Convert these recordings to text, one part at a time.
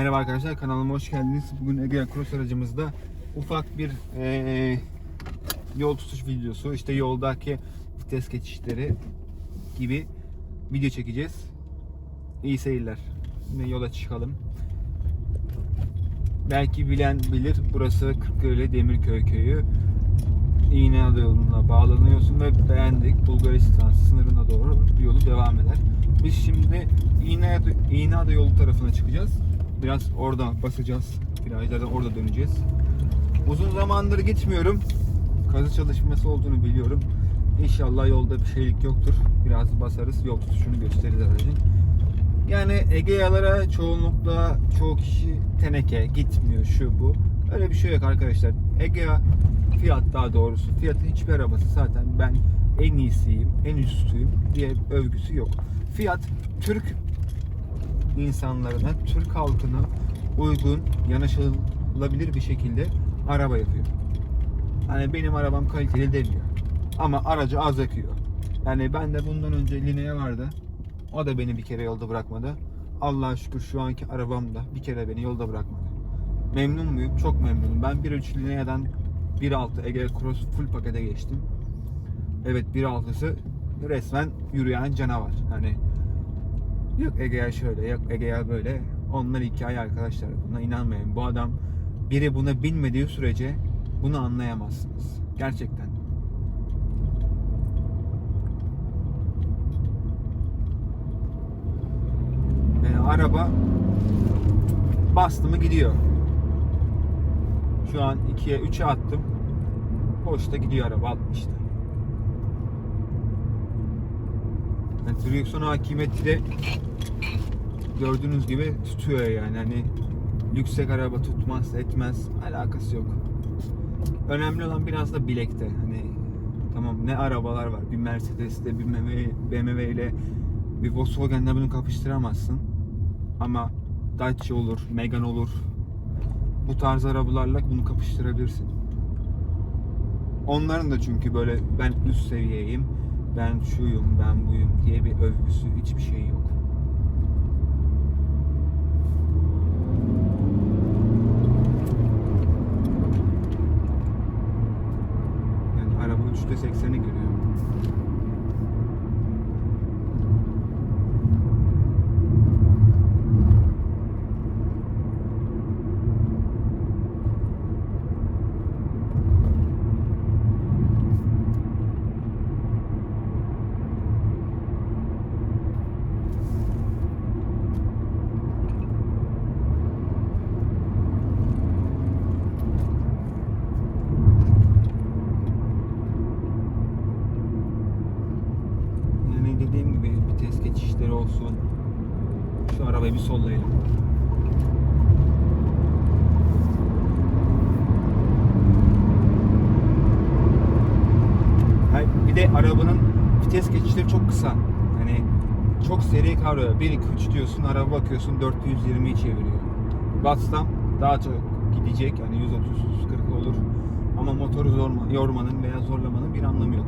Merhaba arkadaşlar kanalıma hoş geldiniz. Bugün Ege Cross aracımızda ufak bir eee, yol tutuş videosu, işte yoldaki vites geçişleri gibi video çekeceğiz. İyi seyirler. Şimdi yola çıkalım. Belki bilen bilir burası Kırklareli Demirköy köyü. İğneada yoluna bağlanıyorsun ve beğendik Bulgaristan sınırına doğru bir yolu devam eder. Biz şimdi İğneada, İğneada yolu tarafına çıkacağız. Biraz orada basacağız. Virajlardan orada döneceğiz. Uzun zamandır gitmiyorum. Kazı çalışması olduğunu biliyorum. İnşallah yolda bir şeylik yoktur. Biraz basarız, yol tutuşunu gösteririz aracın. Yani Egea'lara çoğunlukla çoğu kişi teneke gitmiyor şu bu. Öyle bir şey yok arkadaşlar. Egea Fiat daha doğrusu. Fiat'ın hiçbir arabası zaten ben en iyisiyim, en üstüyüm diye övgüsü yok. Fiat Türk insanlarına, Türk halkına uygun, yanaşılabilir bir şekilde araba yapıyor. Hani benim arabam kaliteli demiyor. Ama aracı az yakıyor. Yani ben de bundan önce Linea vardı. O da beni bir kere yolda bırakmadı. Allah'a şükür şu anki arabam da bir kere beni yolda bırakmadı. Memnun muyum? Çok memnunum. Ben 1.3 Linea'dan 1.6 Ege Cross full pakete geçtim. Evet 1.6'sı resmen yürüyen canavar. Hani yok Ege'ye şöyle, yok Ege'ye böyle. Onlar hikaye arkadaşlar. Buna inanmayın. Bu adam biri buna binmediği sürece bunu anlayamazsınız. Gerçekten. Yani araba bastı mı gidiyor. Şu an 2'ye 3'e attım. Boşta gidiyor araba 60'ta. Yani direksiyon hakimiyeti de gördüğünüz gibi tutuyor yani. Hani yüksek araba tutmaz etmez alakası yok. Önemli olan biraz da bilekte. Hani tamam ne arabalar var. Bir Mercedes'te bir BMW, ile bir Volkswagen'le bunu kapıştıramazsın. Ama Dacia olur, Megane olur. Bu tarz arabalarla bunu kapıştırabilirsin. Onların da çünkü böyle ben üst seviyeyim, ben şuyum, ben buyum diye bir övgüsü hiçbir şey yok. Yani araba 3'te 80'i görüyor. Yani dediğim gibi vites geçişleri olsun. Şu arabayı bir sollayalım. Bir de arabanın vites geçişleri çok kısa. Hani çok seri kavruyor. 1 2 3 diyorsun, araba bakıyorsun 420'yi çeviriyor. Bassam daha çok gidecek. Yani 130 140 olur. Ama motoru zorma, yormanın veya zorlamanın bir anlamı yok.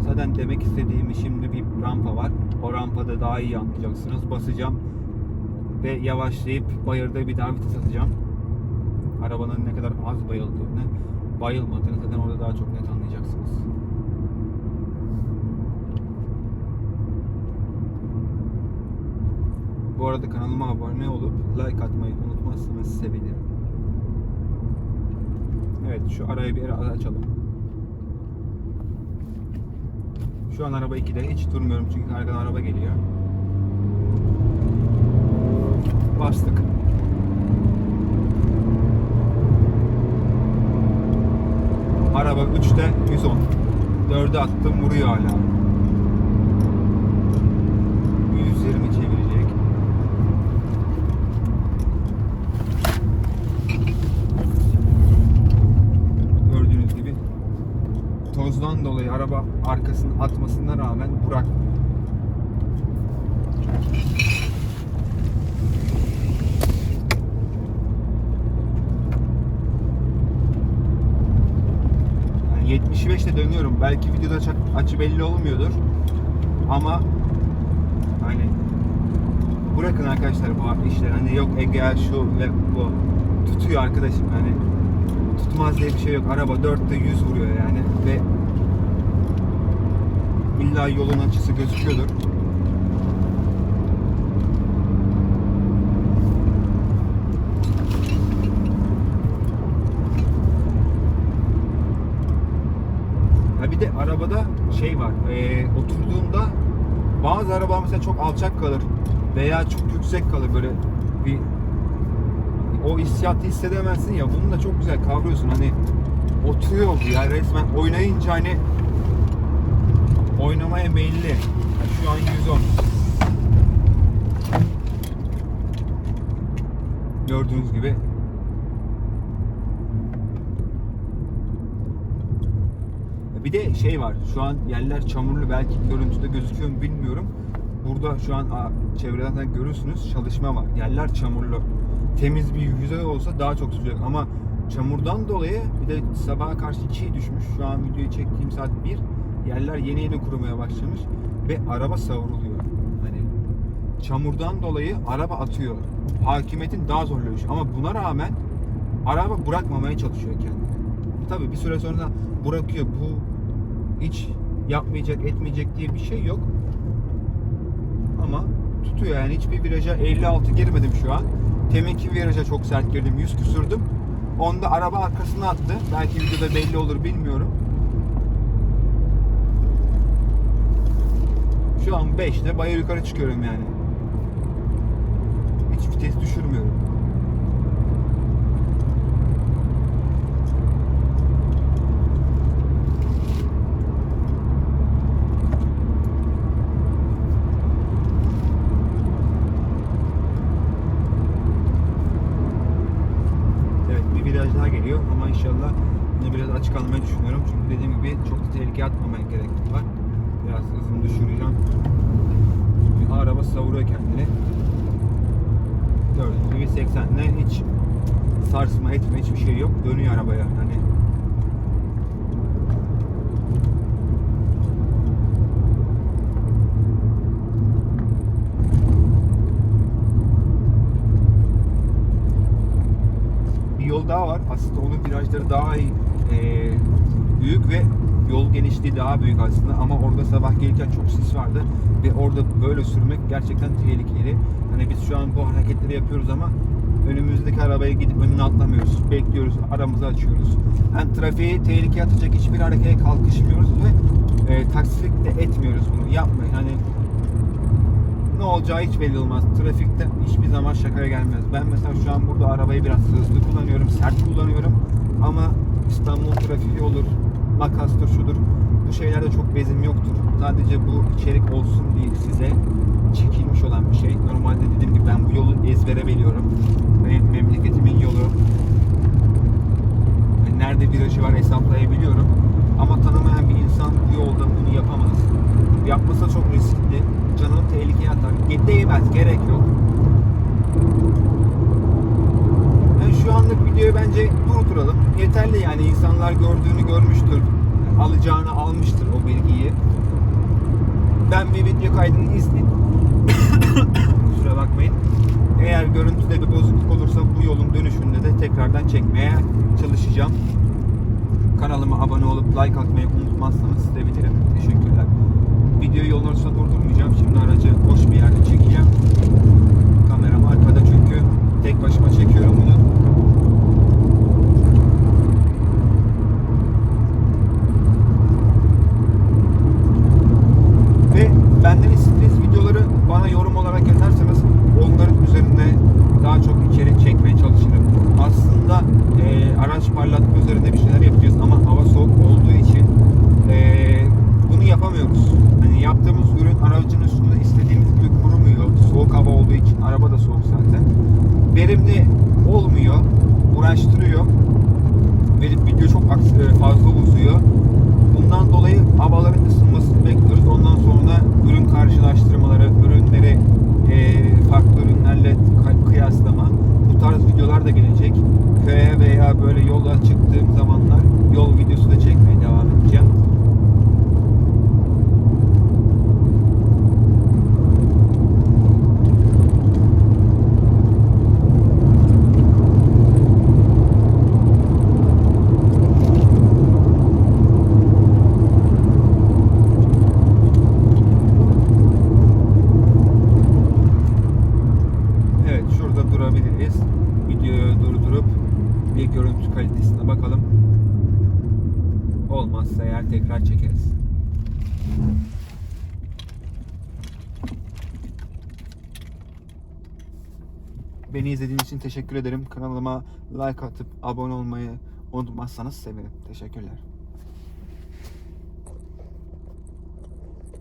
Zaten demek istediğim şimdi bir rampa var. O rampada daha iyi anlayacaksınız. Basacağım ve yavaşlayıp bayırda bir daha vites atacağım. Arabanın ne kadar az bayıldığını, bayılmadığını zaten orada daha çok net anlayacaksınız. Bu arada kanalıma abone olup like atmayı unutmazsanız sevinirim. Evet şu arayı bir yere açalım. Şu an araba 2'de hiç durmuyorum çünkü arkadan araba geliyor bastık. Araba 3'te 110. 4'e attım vuruyor hala. 120 çevirecek. Gördüğünüz gibi tozdan dolayı araba arkasını atmasına rağmen bırakmıyor. 5'te dönüyorum. Belki videoda açı belli olmuyordur. Ama hani bırakın arkadaşlar bu işler. Hani yok Ege şu ve bu tutuyor arkadaşım hani tutmaz diye bir şey yok. Araba 4'te 100 vuruyor yani ve illa yolun açısı gözüküyordur. Şey var. eee, oturduğunda bazı araba mesela çok alçak kalır veya çok yüksek kalır böyle bir o hissiyatı hissedemezsin ya bunu da çok güzel kavruyorsun hani oturuyor ya resmen oynayınca hani oynamaya meyilli. Yani şu an 110. Gördüğünüz gibi Bir de şey var. Şu an yerler çamurlu. Belki görüntüde gözüküyor mu bilmiyorum. Burada şu an çevreden görürsünüz çalışma var. Yerler çamurlu. Temiz bir yüzey olsa daha çok sıcak ama çamurdan dolayı bir de sabaha karşı çiğ düşmüş. Şu an videoyu çektiğim saat 1. Yerler yeni yeni kurumaya başlamış ve araba savruluyor. Hani çamurdan dolayı araba atıyor. Hakimiyetin daha zorluyor. Ama buna rağmen araba bırakmamaya çalışıyor kendini. Tabii bir süre sonra bırakıyor. Bu hiç yapmayacak, etmeyecek diye bir şey yok. Ama tutuyor yani hiçbir viraja 56 girmedim şu an. Teminki viraja çok sert girdim. 100 küsürdüm. Onda araba arkasına attı. Belki videoda belli olur bilmiyorum. Şu an 5'te baya yukarı çıkıyorum yani. Hiç vites düşürmüyorum. Evet bir viraj daha geliyor ama inşallah yine biraz açık almayı düşünüyorum. Çünkü dediğim gibi çok da tehlikeye atmamaya gerek var. Biraz hızımı düşüreceğim. Çünkü araba savuruyor kendini. Gördüğünüz gibi 80'le hiç sarsma etme hiçbir şey yok. Dönüyor arabaya. Hani bir daha var. Aslında onun virajları daha iyi, e, büyük ve yol genişliği daha büyük aslında ama orada sabah gelirken çok sis vardı ve orada böyle sürmek gerçekten tehlikeli. Hani biz şu an bu hareketleri yapıyoruz ama önümüzdeki arabaya gidip önüne atlamıyoruz. Bekliyoruz, aramızı açıyoruz. Yani trafiği tehlikeye atacak hiçbir harekete kalkışmıyoruz ve e, taksilik de etmiyoruz bunu. Yapmayın. Hani ne olacağı hiç belli olmaz. Trafikte hiçbir zaman şakaya gelmez. Ben mesela şu an burada arabayı biraz hızlı kullanıyorum, sert kullanıyorum. Ama İstanbul trafiği olur, makastır, şudur. Bu şeylerde çok bezim yoktur. Sadece bu içerik olsun diye size çekilmiş olan bir şey. Normalde dediğim gibi ben bu yolu ezbere biliyorum. Benim memleketimin yolu. Nerede virajı var hesaplayabiliyorum. Ama tanımayan bir insan bu yolda bunu yapamaz. Yapmasa çok riskli. Canını tehlikeye atar. Değmez, gerek yok. Yani şu anlık videoyu bence durduralım. Yeterli yani insanlar gördüğünü görmüştür. Alacağını almıştır o bilgiyi. Ben bir video kaydını izleyeyim. Kusura bakmayın. Eğer görüntüde bir bozukluk olursa bu yolun dönüşünde de tekrardan çekmeye çalışacağım. Kanalıma abone olup like atmayı unutmazsanız sevinirim. Teşekkürler. Videoyu yolun ortasında durdurmayacağım. Şimdi aracı boş bir yerde çekeceğim. Kameram arkada çünkü tek başıma çekiyorum bunu. Ve benden istediğiniz videoları bana yorum olarak yazarsanız onların üzerine daha çok içerik çekmeye çalışırım. Aslında e, araç parlatma üzerinde bir şeyler yapıyoruz ama hava soğuk olduğu için e, yapamıyoruz. Hani yaptığımız ürün aracın üstünde istediğimiz gibi kurumuyor. Soğuk hava olduğu için araba da soğuk zaten. Verimli olmuyor. Uğraştırıyor. Ve video çok e, fazla uzuyor. Bundan dolayı havaların ısınmasını bekliyoruz. Ondan sonra ürün karşılaştırmaları, ürünleri e, farklı ürünlerle kıyaslama. Bu tarz videolar da gelecek. Köye veya böyle yola çıktığım zamanlar yol videosu da çekmeye devam edeceğim. durdurabiliriz. Videoyu durdurup bir görüntü kalitesine bakalım. Olmazsa eğer tekrar çekeriz. Beni izlediğiniz için teşekkür ederim. Kanalıma like atıp abone olmayı unutmazsanız sevinirim. Teşekkürler.